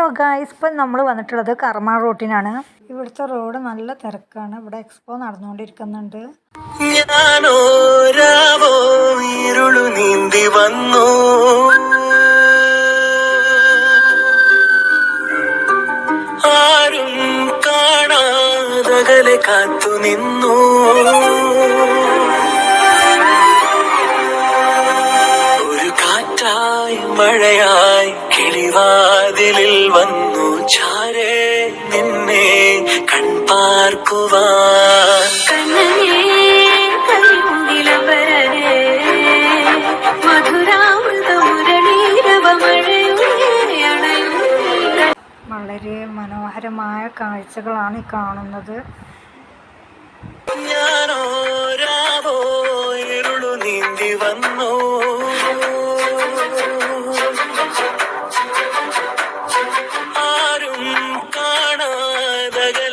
Hello guys ഇപ്പം നമ്മൾ വന്നിട്ടുള്ളത് കർമ്മ റോട്ടിനാണ്. ഇവിടുത്തെ റോഡ് നല്ല തിരക്കാണ്. ഇവിടെ എക്സ്പോ നടന്നുകൊണ്ടിരിക്കുന്നുണ്ട്. ആരും കാണാതകലെ കാത്തു നിന്നു മഴയായി കിളിവാതിലിൽ വന്നു ചാരേ നിന്നെ കൺപാർക്കുവാൻ. വളരെ മനോഹരമായ കാഴ്ചകളാണ് ഈ കാണുന്നത്. ഞാനോ രാവോ ഇരുളു നീന്തി വന്നു.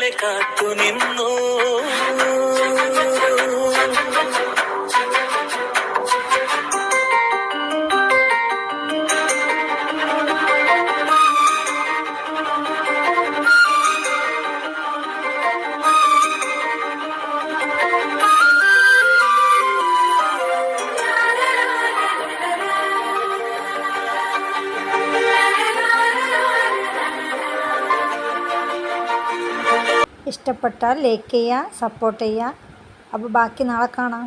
കാണാതകലെ കാത്തു നിന്നു. ഇഷ്ടപ്പെട്ടാൽ ലൈക്ക് ചെയ്യുക സപ്പോർട്ട് ചെയ്യുക. അപ്പോൾ ബാക്കി നാളെ കാണാം.